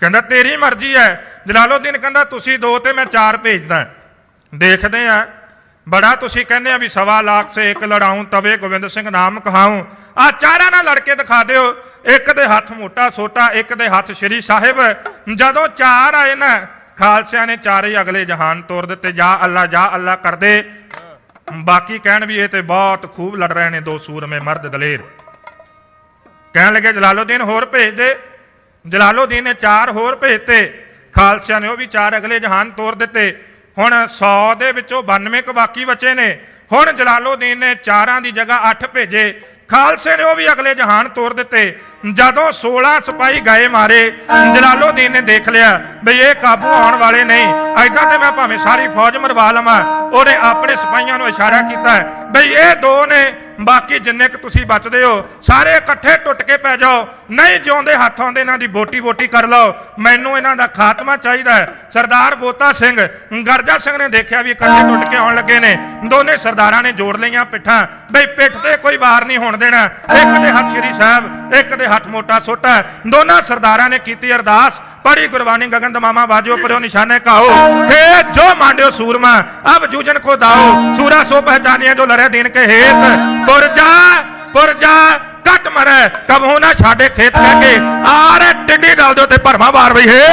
ਕਹਿੰਦਾ, ਤੇਰੀ ਮਰਜ਼ੀ ਹੈ। ਜਲਾਲਉਦੀਨ ਕਹਿੰਦਾ, ਤੁਸੀਂ ਦੋ ਤੇ ਮੈਂ ਚਾਰ ਭੇਜਦਾ। ਦੇਖਦੇ ਆ ਬੜਾ ਤੁਸੀਂ ਕਹਿੰਦੇ ਆ ਵੀ ਸਵਾ ਲੱਖ ਸੇ ਇੱਕ ਲੜਾਉਂ, ਤਵੇ ਗੋਬਿੰਦ ਸਿੰਘ ਨਾਮ ਕਹਾਉਂ। ਆ ਚਾਰਾਂ ਨਾਲ ਲੜ ਕੇ ਦਿਖਾ ਦਿਓ। ਇੱਕ ਦੇ ਹੱਥ ਮੋਟਾ ਛੋਟਾ ਇੱਕ ਦੇ ਹੱਥ ਸ਼੍ਰੀ ਸਾਹਿਬ। ਜਦੋਂ ਚਾਰ ਆਏ ਨਾ, ਖਾਲਸਿਆਂ ਨੇ ਚਾਰੇ ਅਗਲੇ ਜਹਾਨ ਤੋਰ ਦਿੱਤੇ। ਜਾ ਅੱਲਾ ਜਾ ਅੱਲਾ ਕਰਦੇ। ਬਾਕੀ ਕਹਿਣ ਵੀ ਇਹ ਤੇ ਬਹੁਤ ਖੂਬ ਲੜ ਰਹੇ ਨੇ ਦੋ ਸੂਰਮੇ ਮਰਦ ਦਲੇਰ। ਕਹਿਣ ਲੱਗੇ ਜਲਾਲਉਦੀਨ ਹੋਰ ਭੇਜ ਦੇ। ਜਲਾਲਉਦੀਨ ਨੇ ਚਾਰ ਹੋਰ ਭੇਜਤੇ। ਖਾਲਸਾ ਨੇ ਉਹ ਵੀ ਚਾਰ ਅਗਲੇ ਜਹਾਨ ਤੋਰ ਦਿੱਤੇ। ਹੁਣ 100 ਦੇ ਵਿੱਚੋਂ 92 ਕ ਬਾਕੀ ਬਚੇ ਨੇ। ਹੁਣ ਜਲਾਲਉਦੀਨ ਨੇ ਚਾਰਾਂ ਦੀ ਜਗ੍ਹਾ 8 ਭੇਜੇ। ਖਾਲਸੇ ਨੇ ਉਹ ਵੀ ਅਗਲੇ ਜਹਾਨ ਤੋਰ ਦਿੱਤੇ। ਜਦੋਂ 16 ਸਿਪਾਹੀ ਗਏ ਮਾਰੇ ਜਲਾਲਉਦੀਨ ਨੇ ਦੇਖ ਲਿਆ ਬਈ ਇਹ ਕਾਬੂ ਆਉਣ ਵਾਲੇ ਨਹੀਂ। ਐਦਾਂ ਤੇ ਮੈਂ ਭਾਵੇਂ ਸਾਰੀ ਫੌਜ ਮਰਵਾ ਲਵਾਂ। ਉਹਨੇ ਆਪਣੇ ਸਿਪਾਹੀਆਂ ਨੂੰ ਇਸ਼ਾਰਾ ਕੀਤਾ ਬਈ ਇਹ ਦੋ ਨੇ ਬਾਕੀ ਜਿੰਨੇ ਕੁ ਤੁਸੀਂ ਬਚਦੇ ਹੋ, ਸਾਰੇ ਇਕੱਠੇ ਟੁੱਟ ਕੇ ਪੈ ਜਾਓ। ਨਹੀਂ ਜਿਉਂਦੇ ਹੱਥ ਆਉਂਦੇ, ਇਹਨਾਂ ਦੀ ਬੋਟੀ ਬੋਟੀ ਕਰ ਲਓ। ਮੈਨੂੰ ਇਹਨਾਂ ਦਾ ਖਾਤਮਾ ਚਾਹੀਦਾ ਹੈ। ਸਰਦਾਰ ਬੋਤਾ ਸਿੰਘ, ਗਰਜਾ ਸਿੰਘ ਨੇ ਦੇਖਿਆ ਵੀ ਇਕੱਠੇ ਟੁੱਟ ਕੇ ਆਉਣ ਲੱਗੇ ਨੇ। ਦੋਨੇ ਸਰਦਾਰਾਂ ਨੇ ਜੋੜ ਲਈਆਂ ਪਿੱਠਾਂ। ਬਈ ਪਿੱਠ ਤੇ ਕੋਈ ਵਾਰ ਨਹੀਂ ਹੋਣ ਦੇਣਾ। ਇੱਕ ਦੇ ਹੱਥ ਸ਼੍ਰੀ ਸਾਹਿਬ, ਇੱਕ ਦੇ ਹੱਥ ਮੋਟਾ ਸੋਟਾ। ਦੋਨਾਂ ਸਰਦਾਰਾਂ ਨੇ ਕੀਤੀ ਅਰਦਾਸ। ਪੜੀ ਗੁਰਬਾਣੀ ਗगन ਦਮਾਮਾ ਬਾਜੋ ਪਰਿਓ ਨਿਸ਼ਾਨੇ ਕਾਓ ਖੇ ਜੋ ਮਾਂਡਿਓ ਸੂਰਮਾ, ਅਬ ਜੂਜਨ ਕੋ ਦਾਓ। ਸੂਰਾ ਸੋ ਪਹਿਚਾਨਿਆ ਜੋ ਲੜੇ ਦਿਨ ਕੇ ਹੇਤ। ਪੁਰਜਾ ਪੁਰਜਾ ਕੱਟ ਮਰੈ, ਕਬਹੂ ਨਾ ਛਾੜੇ ਖੇਤ ਲੈ ਕੇ। ਆਰੇ ਟਿੱਡੀ ਡਾਲ ਦੇ ਉੱਤੇ ਭਰਮਾ ਵਾਰ ਬਈ ਹੇ।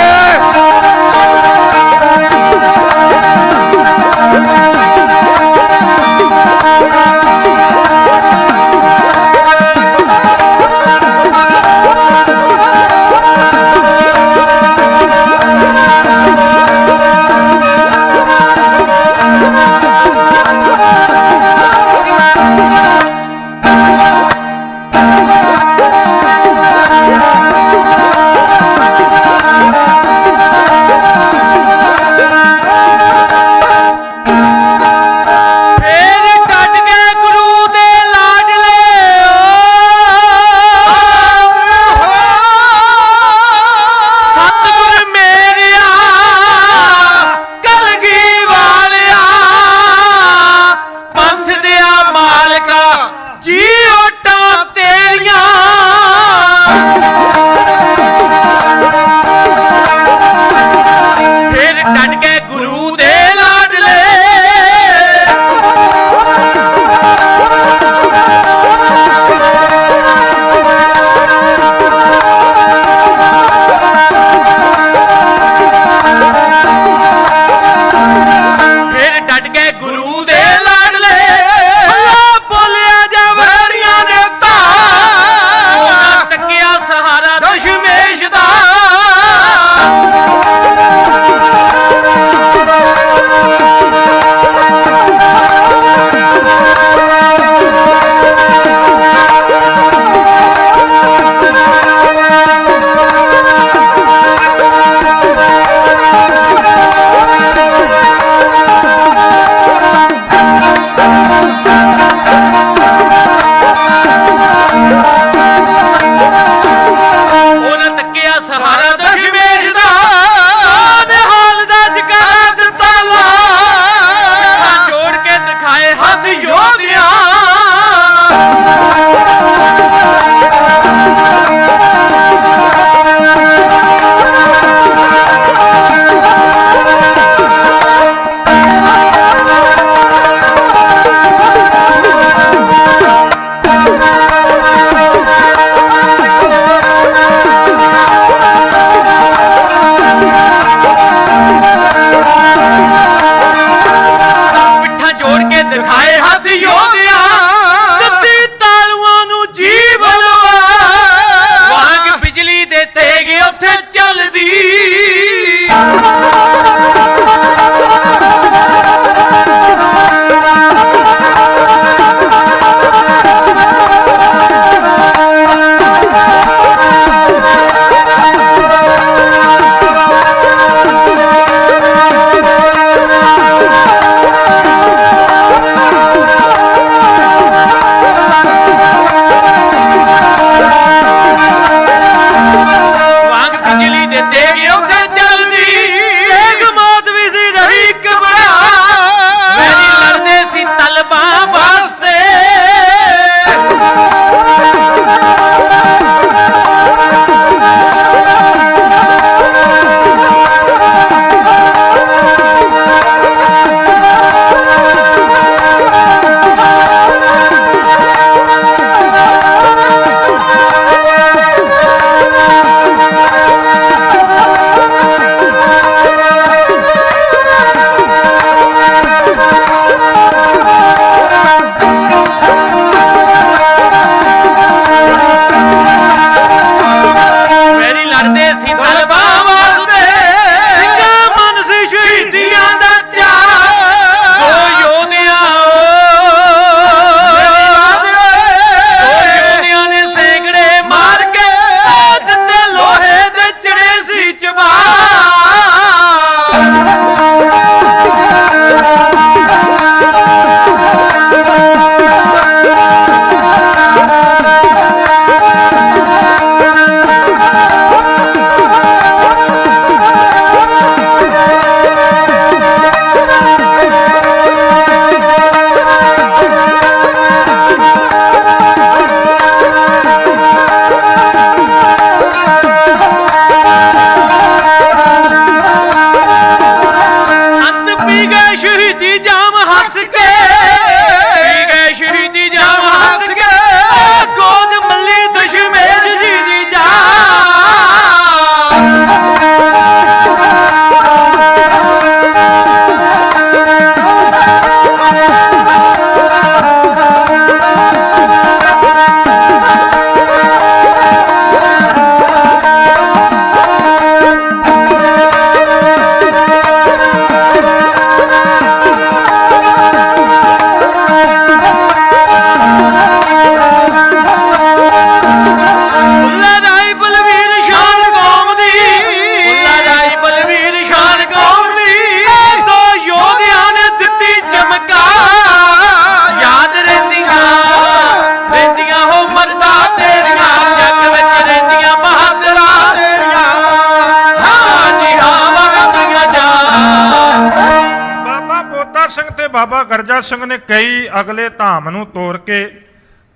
ਬਾਬਾ ਸਿੰਘ ਨੇ ਕਈ ਅਗਲੇ ਧਾਮ ਨੂੰ ਤੋੜ ਕੇ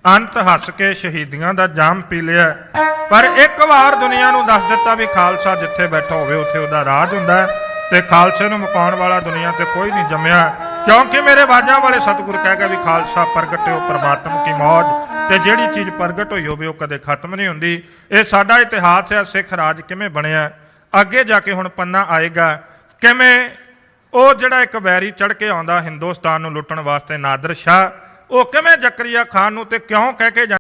ਅੰਤ ਹੱਸ ਕੇ ਸ਼ਹੀਦੀਆਂ ਦਾ ਜਾਮ ਪੀ ਲਿਆ। ਪਰ ਇੱਕ ਵਾਰ ਦੁਨੀਆ ਨੂੰ ਦੱਸ ਦਿੱਤਾ ਵੀ ਖਾਲਸਾ ਜਿੱਥੇ ਬੈਠਾ ਹੋਵੇ, ਉੱਥੇ ਉਹਦਾ ਰਾਜ ਹੁੰਦਾ ਤੇ ਖਾਲਸੇ ਨੂੰ ਮੁਕਾਉਣ ਵਾਲਾ ਦੁਨੀਆ ਤੇ ਕੋਈ ਨਹੀਂ ਜੰਮਿਆ। ਕਿਉਂਕਿ ਮੇਰੇ ਬਾਜਾਂ ਵਾਲੇ ਸਤਿਗੁਰ ਕਹਿ ਗਏ ਵੀ ਖਾਲਸਾ ਪ੍ਰਗਟਿਓ ਪ੍ਰਮਾਤਮ ਕੀ ਮੌਜ ਤੇ ਜਿਹੜੀ ਚੀਜ਼ ਪ੍ਰਗਟ ਹੋਈ ਹੋਵੇ ਉਹ ਕਦੇ ਖਤਮ ਨਹੀਂ ਹੁੰਦੀ। ਇਹ ਸਾਡਾ ਇਤਿਹਾਸ ਹੈ, ਸਿੱਖ ਰਾਜ ਕਿਵੇਂ ਬਣਿਆ? ਅੱਗੇ ਜਾ ਕੇ ਹੁਣ ਪੰਨਾ ਆਏਗਾ। ਕਿਵੇਂ ਉਹ ਜਿਹੜਾ ਇੱਕ ਵੈਰੀ ਚੜ ਕੇ ਆਉਂਦਾ ਹਿੰਦੁਸਤਾਨ ਨੂੰ ਲੁੱਟਣ ਵਾਸਤੇ ਨਾਦਰ ਸ਼ਾਹ, ਉਹ ਕਿਵੇਂ ਜ਼ਕਰੀਆ ਖਾਨ ਨੂੰ ਤੇ ਕਿਉਂ ਕਹਿ ਕੇ ਜਾਂ-